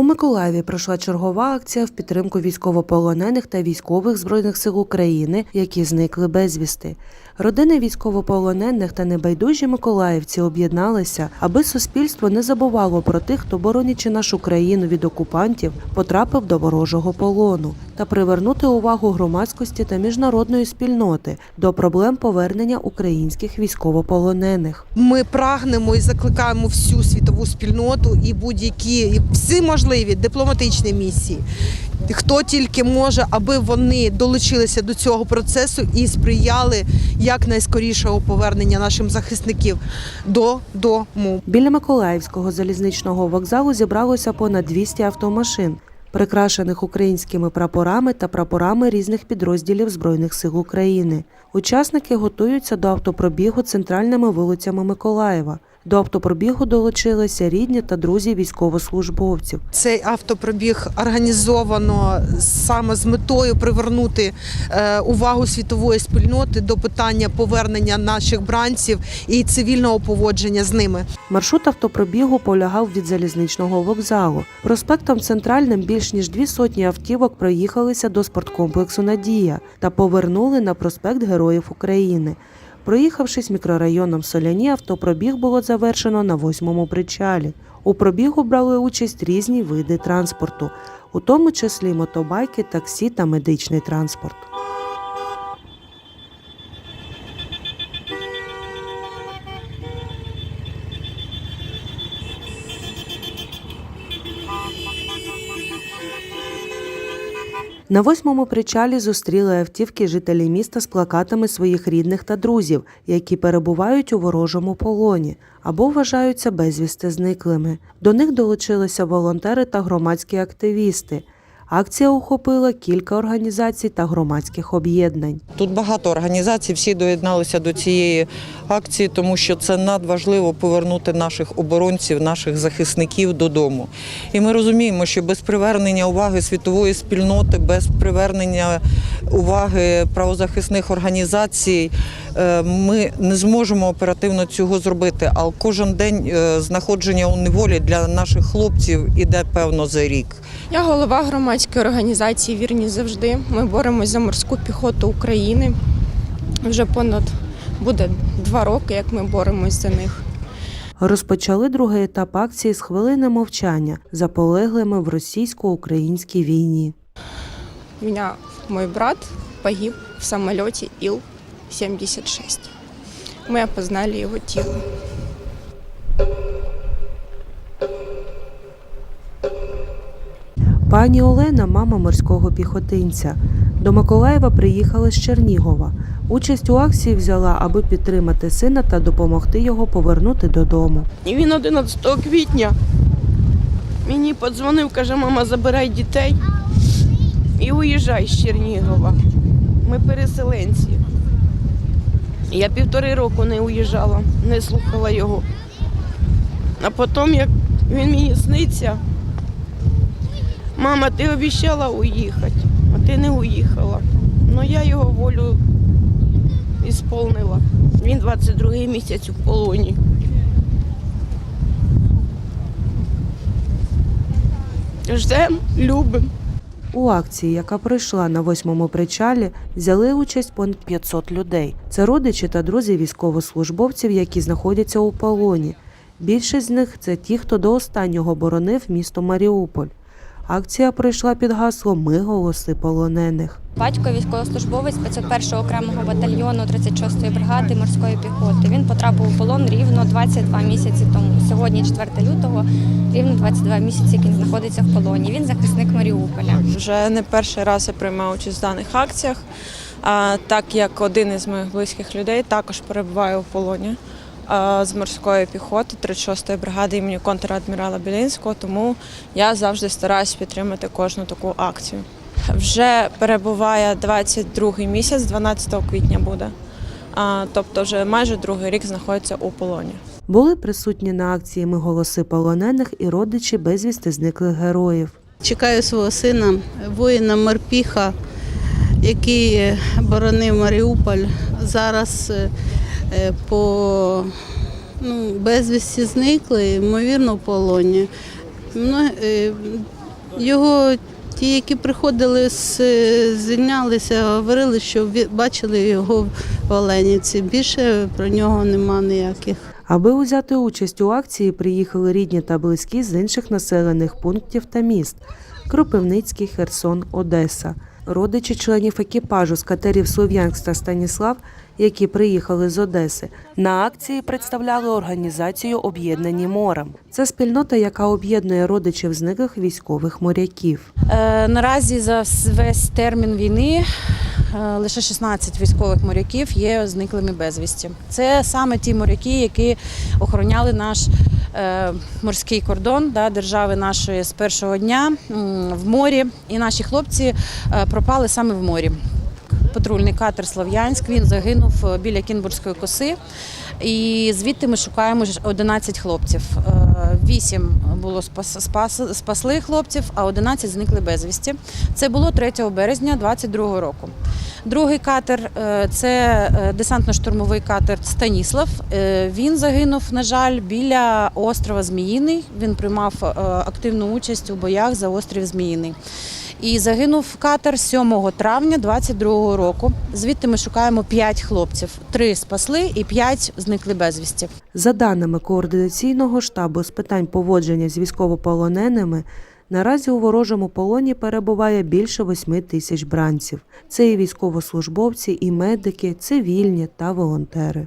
У Миколаєві пройшла чергова акція в підтримку військовополонених та військових збройних сил України, які зникли безвісти. Родини військовополонених та небайдужі миколаївці об'єдналися, аби суспільство не забувало про тих, хто боронячи нашу країну від окупантів, потрапив до ворожого полону, та привернути увагу громадськості та міжнародної спільноти до проблем повернення українських військовополонених. Ми прагнемо і закликаємо всю світову спільноту і будь-які і всі можливі дипломатичні місії. Хто тільки може, аби вони долучилися до цього процесу і сприяли якнайскорішого повернення нашим захисників додому. Біля Миколаївського залізничного вокзалу зібралося понад 200 автомашин, прикрашених українськими прапорами та прапорами різних підрозділів Збройних сил України. Учасники готуються до автопробігу центральними вулицями Миколаєва. До автопробігу долучилися рідні та друзі військовослужбовців. Цей автопробіг організовано саме з метою привернути е, увагу світової спільноти до питання повернення наших бранців і цивільного поводження з ними. Маршрут автопробігу полягав від залізничного вокзалу. Проспектом центральним більш ніж дві сотні автівок проїхалися до спорткомплексу Надія та повернули на проспект Героїв України. Проїхавшись мікрорайоном Соляні, автопробіг було завершено на восьмому причалі. У пробігу брали участь різні види транспорту, у тому числі мотобайки, таксі та медичний транспорт. На восьмому причалі зустріли автівки жителі міста з плакатами своїх рідних та друзів, які перебувають у ворожому полоні або вважаються безвісти зниклими. До них долучилися волонтери та громадські активісти. Акція охопила кілька організацій та громадських об'єднань. Тут багато організацій, всі доєдналися до цієї акції, тому що це надважливо повернути наших оборонців, наших захисників додому. І ми розуміємо, що без привернення уваги світової спільноти, без привернення уваги правозахисних організацій е, ми не зможемо оперативно цього зробити. А кожен день е, знаходження у неволі для наших хлопців іде певно за рік. Я голова громадської організації Вірні завжди. Ми боремось за морську піхоту України. Вже понад буде два роки, як ми боремось за них. Розпочали другий етап акції з хвилини мовчання за полеглими в російсько-українській війні. У меня мой брат погиб в самолете Ил-76. Мы опознали его тело. Пані Олена мама морського піхотинця. До Миколаєва приїхала з Чернігова. Участь у акції взяла, аби підтримати сина та допомогти його повернути додому. І він 11 квітня мені подзвонив, каже, мама, забирай дітей і уїжджай з Чернігова. Ми переселенці. Я півтори року не уїжджала, не слухала його. А потім, як він мені сниться, мама, ти обіцяла уїхати, а ти не уїхала. Ну я його волю ісполнила. Він 22 місяць у полоні. Ждем, любим. У акції, яка пройшла на восьмому причалі, взяли участь понад 500 людей. Це родичі та друзі військовослужбовців, які знаходяться у полоні. Більшість з них це ті, хто до останнього боронив місто Маріуполь. Акція пройшла під гаслом Ми голоси полонених. Батько військовослужбовець 501-го окремого батальйону 36-ї бригади морської піхоти. Він потрапив у полон рівно 22 місяці тому. Сьогодні 4 лютого, рівно 22 місяці, як він знаходиться в полоні. Він захисник Маріуполя. Вже не перший раз я приймаю участь в даних акціях, а, так як один із моїх близьких людей також перебуває у полоні з морської піхоти 36-ї бригади імені контрадмірала Білінського, тому я завжди стараюсь підтримати кожну таку акцію. Вже перебуває 22-й місяць, 12 квітня буде. Тобто вже майже другий рік знаходиться у полоні. Були присутні на акції Ми голоси полонених і родичі безвісти зниклих героїв. Чекаю свого сина, воїна Морпіха, який боронив Маріуполь. Зараз е, е, по ну, безвісті зникли, ймовірно, в полоні. Е, Його ті, які приходили, звільнялися, говорили, що бачили його в Оленівці. Більше про нього нема ніяких. Аби узяти участь у акції, приїхали рідні та близькі з інших населених пунктів та міст: Кропивницький, Херсон, Одеса. Родичі членів екіпажу з катерів Слов'янськ та Станіслав, які приїхали з Одеси, на акції представляли організацію Об'єднані морем. Це спільнота, яка об'єднує родичів зниклих військових моряків. Е, Наразі за весь термін війни е, лише 16 військових моряків є зниклими безвісті. Це саме ті моряки, які охороняли наш е, морський кордон да, держави нашої з першого дня в морі. І наші хлопці пропали саме в морі. Патрульний катер Слов'янськ він загинув е, біля Кінбурзької коси. І звідти ми шукаємо ж 11 хлопців. Е, Вісім було спас, спас, спасли хлопців, а 11 зникли безвісті. Це було 3 березня 2022 року. Другий катер е, це десантно-штурмовий катер Станіслав. Він загинув, на жаль, біля острова Зміїний. Він приймав активну участь у боях за острів Зміїний. І загинув катер 7 травня 22 року. Звідти ми шукаємо 5 хлопців. Три спасли і 5 зникли безвісті. За даними координаційного штабу з питань поводження з військовополоненими, наразі у ворожому полоні перебуває більше 8 тисяч бранців. Це і військовослужбовці, і медики, цивільні та волонтери.